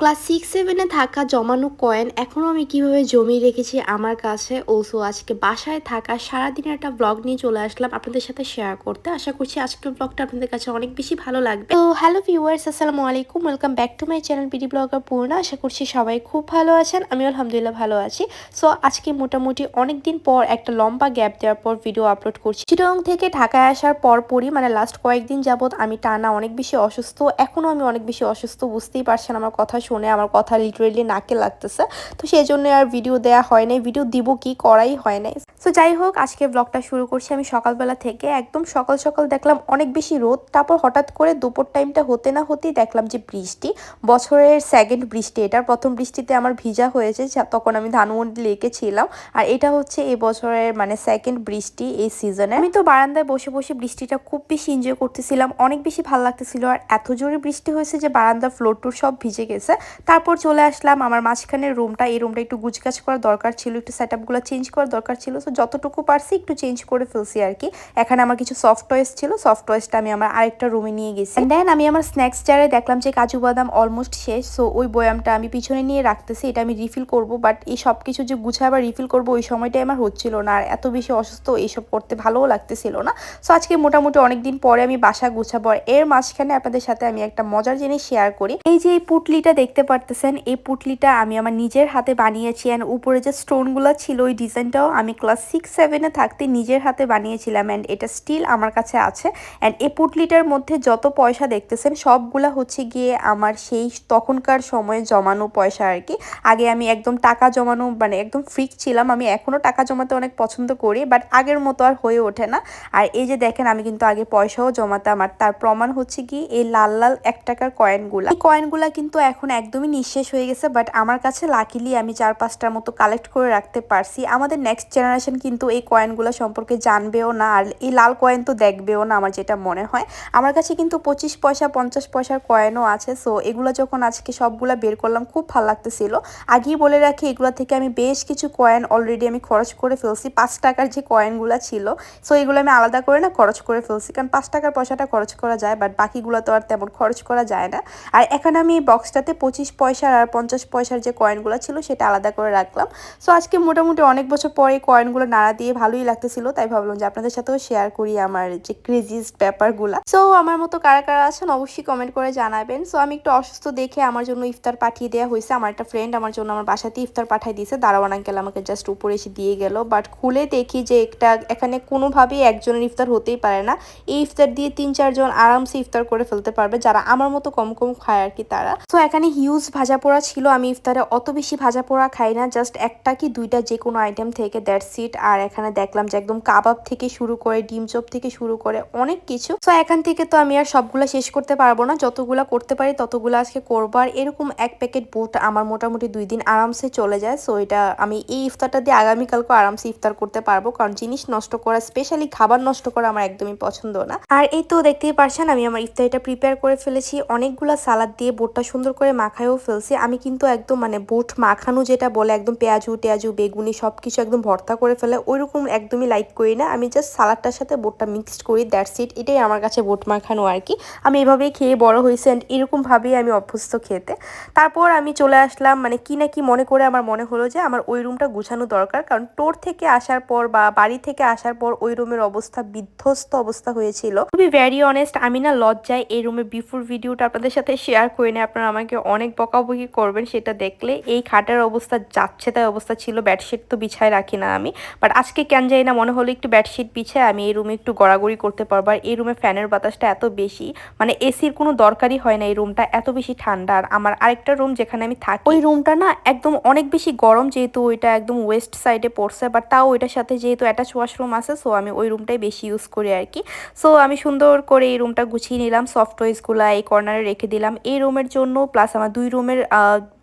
Class six, সেভেনে থাকা জমানো কয়েন এখনও আমি কীভাবে জমিয়ে রেখেছি আমার কাছে ওসো আজকে বাসায় থাকা সারাদিনের একটা ব্লগ নিয়ে চলে আসলাম আপনাদের সাথে শেয়ার করতে। আশা করছি আজকের ব্লগটা আপনাদের কাছে অনেক বেশি ভালো লাগবে। তো হ্যালো ভিউয়ার্স আসসালামু আলাইকুম welcome back to my channel BD blogger Purna আশা করছি সবাই খুব ভালো আছেন আমি আলহামদুলিল্লাহ ভালো আছি। সো আজকে মোটামুটি অনেক দিন পর একটা লম্বা গ্যাপ দেওয়ার পর ভিডিও আপলোড করছি। চিটং থেকে ঢাকায় আসার পরপরই মানে লাস্ট কয়েকদিন যাবত আমি টানা অনেক বেশি অসুস্থ, এখনও আমি অনেক বেশি অসুস্থ, বুঝতেই পারছেন আমার কথা শুনে আমার কথা লিটারেলি নাকে লাগতেছে। তো সেই জন্য আর ভিডিও দেয়া হয় নাই। ভিডিও দিব কি? করাই হয় নাই। তো যাই হোক আজকে ব্লগটা শুরু করছি আমি সকালবেলা থেকে। একদম সকাল সকাল দেখলাম অনেক বেশি রোদ, তারপর হঠাৎ করে দুপুর টাইমটা হতে না হতেই দেখলাম যে বৃষ্টি, বছরের সেকেন্ড বৃষ্টি। এটার প্রথম বৃষ্টিতে আমার ভিজা হয়েছে তখন আমি ধানমন্ডি লেকে ছিলাম। আর এটা হচ্ছে এই বছরের মানে সেকেন্ড বৃষ্টি এই সিজনে আমি তো বারান্দায় বসে বসে বৃষ্টিটা খুব বেশি এনজয় করতেছিলাম, অনেক বেশি ভালো লাগতেছিল। আর এত জোরে বৃষ্টি হয়েছে যে বারান্দার ফ্লোর টুর সব ভিজে গেছে। তারপর চলে আসলাম, আমার মাঝখানের রুমটা এই রুমটা একটু গুছগাছ করার দরকার ছিল, একটু সেট আপগুলো চেঞ্জ করার দরকার ছিল। যতটুকু পারছি একটু চেঞ্জ করে ফেলছি আর কি। এখানে আমার কিছু সফট টয়েস ছিল সফট টয়েসটা আমি আমার আরেকটা রুমে নিয়ে গেছি। দেন আমি আমার স্ন্যাক্স জারে দেখলাম যে কাজু বাদাম অলমোস্ট শেষ সো ওই বয়ামটা আমি পিছনে নিয়ে রাখতেছি, এটা আমি রিফিল করব বাট এই সব কিছু যে গুছায় আবার রিফিল করব ওই সময়টাই আমার হচ্ছিল না, আর এত বেশি অসুস্থ এইসব করতে ভালোও লাগতেছিল না। সো আজকে মোটামুটি অনেকদিন পরে আমি বাসা গুছাবো এর মাঝখানে আপনাদের সাথে আমি একটা মজার জিনিস শেয়ার করি। এই যে এই পুটলিটা দেখতে পারতেছেন, এই পুটলিটা আমি আমার নিজের হাতে বানিয়েছি অ্যান্ড উপরে যে স্টোনগুলো ছিল ওই ডিজাইনটাও আমি ক্লাস সিক্স সেভেনে থাকতে নিজের হাতে বানিয়েছিলাম অ্যান্ড এটা স্টিল আমার কাছে আছে অ্যান্ড এই পুটলিটার মধ্যে যত পয়সা দেখতেছেন সবগুলা হচ্ছে গিয়ে আমার সেই তখনকার সময়ে জমানো পয়সা আর কি। আগে আমি একদম টাকা জমানো মানে একদম ফ্রিক ছিলাম, আমি এখনও টাকা জমাতে অনেক পছন্দ করি বাট আগের মতো আর হয়ে ওঠে না। আর এই যে দেখেন, আমি কিন্তু আগে পয়সাও জমাতাম, আর তার প্রমাণ হচ্ছে কি এই লাল লাল এক টাকার কয়েনগুলা এই কয়েনগুলা কিন্তু এখন একদমই নিঃশেষ হয়ে গেছে বাট আমার কাছে লাকিলি আমি চার পাঁচটার মতো কালেক্ট করে রাখতে পারছি। আমাদের নেক্সট জেনারেশন কিন্তু এই কয়েনগুলো সম্পর্কে জানবেও না আর এই লাল কয়েন তো দেখবেও না আমার যেটা মনে হয়। আমার কাছে কিন্তু পঁচিশ পয়সা, পঞ্চাশ পয়সার কয়েনও আছে সো এগুলো যখন আজকে সবগুলো বের করলাম, খুব ভালো লাগতেছিল। আগেই বলে রাখি, এগুলো থেকে আমি বেশ কিছু কয়েন অলরেডি আমি খরচ করে ফেলছি। পাঁচ টাকার যে কয়েনগুলো ছিল সো এগুলো আমি আলাদা করে না খরচ করে ফেলছি, কারণ পাঁচ টাকার পয়সাটা খরচ করা যায় বাট বাকিগুলো তো আর তেমন খরচ করা যায় না। আর এখানে আমি এই বক্সটাতে পঁচিশ পয়সার আর পঞ্চাশ পয়সার যে কয়েনগুলো ছিল, সেটা আলাদা করে রাখলাম। সো আজকে মোটামুটি অনেক বছর পরে এই কয়েনগুলো নাড়া দিয়ে ভালোই লাগতেছিল, তাই ভাবলাম যে আপনাদের সাথেও শেয়ার করি আমার যে ক্রেজিস্ট ব্যাপারগুলো। সো আমার মতো কারা কারা আছেন অবশ্যই কমেন্ট করে জানাবেন। সো আমি একটু অসুস্থ দেখে আমার জন্য ইফতার পাঠিয়ে দেওয়া হয়েছে। আমার একটা ফ্রেন্ড আমার জন্য আমার বাসাতে ইফতার পাঠিয়ে দিয়েছে। দারোয়ান আঙ্কেল আমাকে জাস্ট উপরে এসে দিয়ে গেল। বাট খুলে দেখি যে একটা, এখানে কোনোভাবেই একজনের ইফতার হতেই পারে না। এই ইফতার দিয়ে তিন চারজন আরামসে ইফতার করে ফেলতে পারবে, যারা আমার মতো কম কম খায় আর কি তারা। তো এখানে হিউজ ভাজা পোড়া ছিল। আমি ইফতারে অত বেশি ভাজা পোড়া খাই না। জাস্ট একটা কি দুইটা যে কোনো আইটেম থেকে দ্যাটস ইট আর এখানে দেখলাম যে একদম কাবাব থেকে শুরু করে, ডিম চপ থেকে শুরু করে অনেক কিছু। তো এখান থেকে তো আমি আর সবগুলা শেষ করতে পারব না। যতগুলা করতে পারি, ততগুলো আজকে করব। আর এরকম এক প্যাকেট বুট আমার মোটামুটি দুই দিন আরামসে চলে যায়। সো এটা আমি এই ইফতারটা দিয়ে আগামীকালকে আরামসে ইফতার করতে পারব। কারণ জিনিস নষ্ট করা স্পেশালি খাবার নষ্ট করা আমার একদমই পছন্দ না। আর এই তো দেখতেই পারছেন, আমি আমার ইফতারিটা প্রিপেয়ার করে ফেলেছি। অনেকগুলা সালাদ দিয়ে বোটটা সুন্দর করে মাখায়ও ফেলছি। আমি কিন্তু একদম মানে বুট মাখানো যেটা বলে, একদম পেঁয়াজু, টেয়াজু, বেগুনি সব কিছু একদম ভর্তা করে ফেলে ওইরকম একদমই লাইক করি না। আমি জাস্ট সালাদটার সাথে বোটটা মিক্সড করি দ্যাটস ইট এটাই আমার কাছে বোট মাখানো আর কি। আমি এভাবেই খেয়ে বড় হয়েছি অ্যান্ড এরকমভাবেই আমি অভ্যস্ত খেতে। তারপর আমি চলে আসলাম মানে কি না কি মনে করে আমার মনে হলো যে আমার ওই রুমটা গুছানো দরকার। কারণ টোর থেকে আসার পর বা বাড়ি থেকে আসার পর ওই রুমের অবস্থা বিধ্বস্ত অবস্থা হয়েছিল। খুবই ভ্যারি অনেস্ট আমি না লজ্জায় এই রুমের বিফোর ভিডিওটা আপনাদের সাথে শেয়ার করে নিয়ে আপনারা আমাকে অনেক বকাবকি করবেন, সেটা দেখলে এই খাটার অবস্থা যাচ্ছে তাই অবস্থা ছিল বেডশিট তো বিছায় রাখি না আমি। বাট আজকে কেন যাই না, মনে হলো একটু বেডশিট বিছায় আমি এই রুমে একটু গড়াগড়ি করতে পারব। আর এই রুমে ফ্যানের বাতাসটা এত বেশি মানে এসির কোনো দরকারই হয় না এই রুমটা এত বেশি ঠান্ডা। আর আমার আরেকটা রুম যেখানে আমি থাকি, ওই রুমটা না একদম অনেক বেশি গরম, যেহেতু ওইটা একদম ওয়েস্ট সাইডে পড়ছে বাট তাও ওইটার সাথে যেহেতু অ্যাটাচ ওয়াশরুম আছে সো আমি ওই রুমটাই বেশি ইউজ করি আর কি। সো আমি সুন্দর করে এই রুমটা গুছিয়ে নিলাম সফট টয়েসগুলো এই কর্নারে রেখে দিলাম। এই রুমের জন্য প্লাস আমার দুই রুমের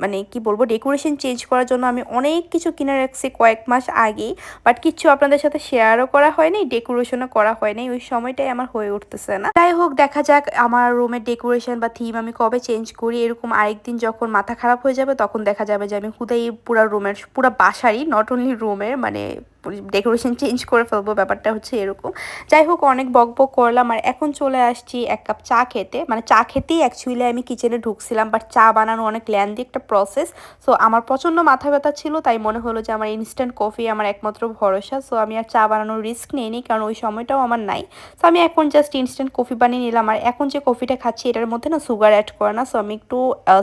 মানে কি বলব ডেকোরেশন চেঞ্জ করার জন্য আমি অনেক কিছু কিনে রাখছি কয়েক মাস আগেই। বাট কিছু আপনাদের সাথে শেয়ারও করা হয়নি, ডেকোরেশনও করা হয়নি, ওই সময়টাই আমার হয়ে উঠতেছে না। যাই হোক, দেখা যাক আমার রুমের ডেকোরেশন বা থিম আমি কবে চেঞ্জ করি, এরকম আরেকদিন যখন মাথা খারাপ হয়ে যাবে, তখন দেখা যাবে যে আমি হুদাই পুরা রুমের পুরা বাসারই নট অনলি রুমের মানে ডেকোরেশন চেঞ্জ করে ফেলব, ব্যাপারটা হচ্ছে এরকম। যাই হোক, অনেক বক বক করলাম, আর এখন চলে আসছি এক কাপ চা খেতে। মানে চা খেতেই অ্যাকচুয়ালি আমি কিচেনে ঢুকছিলাম বাট চা বানানো অনেক ল্যান্দি একটা প্রসেস সো আমার প্রচণ্ড মাথা ব্যথা ছিল, তাই মনে হলো যে আমার ইনস্ট্যান্ট কফি আমার একমাত্র ভরসা। সো আমি আর চা বানানোর রিস্ক নিইনি, কারণ ওই সময়টাও আমার নাই। সো আমি এখন জাস্ট ইনস্ট্যান্ট কফি বানিয়ে নিলাম, আর এখন যে কফিটা খাচ্ছি, এটার মধ্যে না সুগার অ্যাড করে না। সো আমি একটু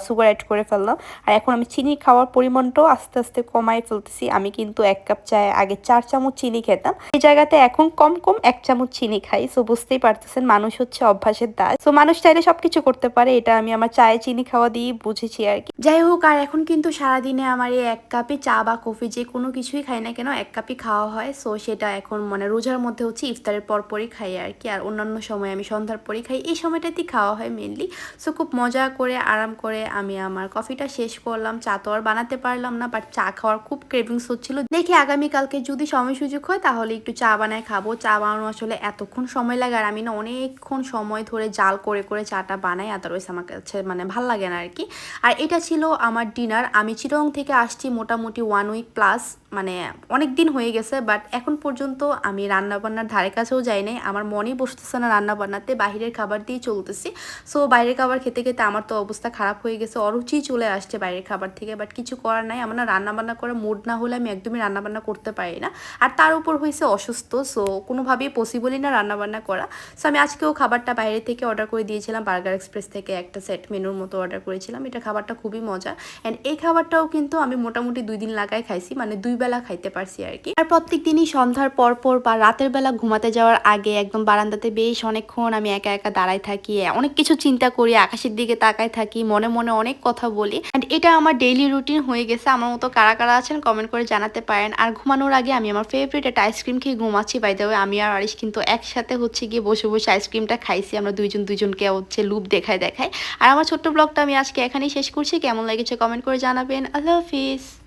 সুগার অ্যাড করে ফেললাম। আর এখন আমি চিনি খাওয়ার পরিমাণটাও আস্তে আস্তে কমাই ফেলতেছি। আমি কিন্তু এক কাপ চায়ে আগে চার চামচ চিনি খেতাম। এই জায়গাতে এখন কম কম এক চামচ চিনি খাই। সো বুঝতেই পারতেছেন, মানুষ হচ্ছে অভ্যাসের দাস। সো মানুষ চাইলে সবকিছু করতে পারে। এটা আমি আমার চায়ে চিনি খাওয়া দিয়ে বুঝেছি আর কি। যাই হোক, আর এখন কিন্তু সারাদিনে আমার এই এক কাপে চা বা কফি যে কোনো কিছুই খাই না কেন, এক কাপই খাওয়া হয়। সো সেটা এখন মানে রোজার মধ্যে হচ্ছে ইফতারের পর পরই খাই আর কি। আর অন্যান্য সময় আমি সন্ধ্যার পরই খাই। এই সময়টাতেই খাওয়া হয় মেনলি সো খুব মজা করে, আরাম করে আমি আমার কফিটা শেষ করলাম। চা তো আর বানাতে পারলাম না বাট চা খাওয়ার খুব ক্রেভিংস হচ্ছিল। দেখি আগামীকালকে যদি সময় সুযোগ হয়, তাহলে একটু চা বানায় খাব। চা বানানো আসলে এতক্ষণ সময় লাগে আর আমি না অনেকক্ষণ সময় ধরে জাল করে করে চাটা বানাই। আদারওয়াইজ আমার কাছে মানে ভালো লাগে না আর কি আর এটা ছিল আমার ডিনার আমি চিরং থেকে আসছি মোটামুটি ওয়ান উইক প্লাস মানে অনেক দিন হয়ে গেছে বাট এখন পর্যন্ত আমি রান্নাবান্নার ধারে কাছেও যাই নাই। আমার মনেই বসতেছে না রান্না বান্নাতে বাহিরের খাবার দিয়েই চলতেছি। সো বাইরের খাবার খেতে খেতে আমার তো অবস্থা খারাপ হয়ে গেছে। অরুচি চলে আসছে বাইরের খাবার থেকে বাট কিছু করার নাই। আমার না রান্নাবান্না করার মুড না হলে আমি একদমই রান্নাবান্না করতে পারি না। আর তার উপর হয়েছে অসুস্থ সো কোনোভাবেই পসিবলই না রান্নাবান্না করা। সো আমি আজকেও খাবারটা বাইরে থেকে অর্ডার করে দিয়েছিলাম বার্গার এক্সপ্রেস থেকে একটা সেট মেনুর মতো অর্ডার করেছিলাম। এটা খাবারটা খুবই মজা অ্যান্ড এই খাবারটাও কিন্তু আমি মোটামুটি দুই দিন লাগাই খাইছি মানে দুই বেলা খাইতে পারছি আর কি। আর প্রত্যেক দিনই সন্ধ্যার পর পর বা রাতের বেলা ঘুমাতে যাওয়ার আগে একদম বারান্দাতে বেশ অনেকক্ষণ আমি একা একা দাঁড়ায় থাকি, অনেক কিছু চিন্তা করি, আকাশের দিকে তাকায় থাকি, মনে মনে অনেক কথা বলি। অ্যান্ড এটা আমার ডেইলি রুটিন হয়ে গেছে। আমার মতো কারা কারা আছেন কমেন্ট করে জানাতে পারেন। আর ঘুমানোর আগে আমি আমার ফেভারিট একটা আইসক্রিম খেয়ে ঘুমাচ্ছি বাই আমি আর আরিশ কিন্তু একসাথে হচ্ছে গিয়ে বসে বসে আইসক্রিমটা খাইছি, আমরা দুইজন দুইজনকে হচ্ছে লুপ দেখায় দেখায়। আর আমার ছোট্ট ব্লগটা আমি আজকে এখানেই শেষ করছি, কেমন লেগেছে কমেন্ট করে জানাবেন। আল্লাহ হাফিজ।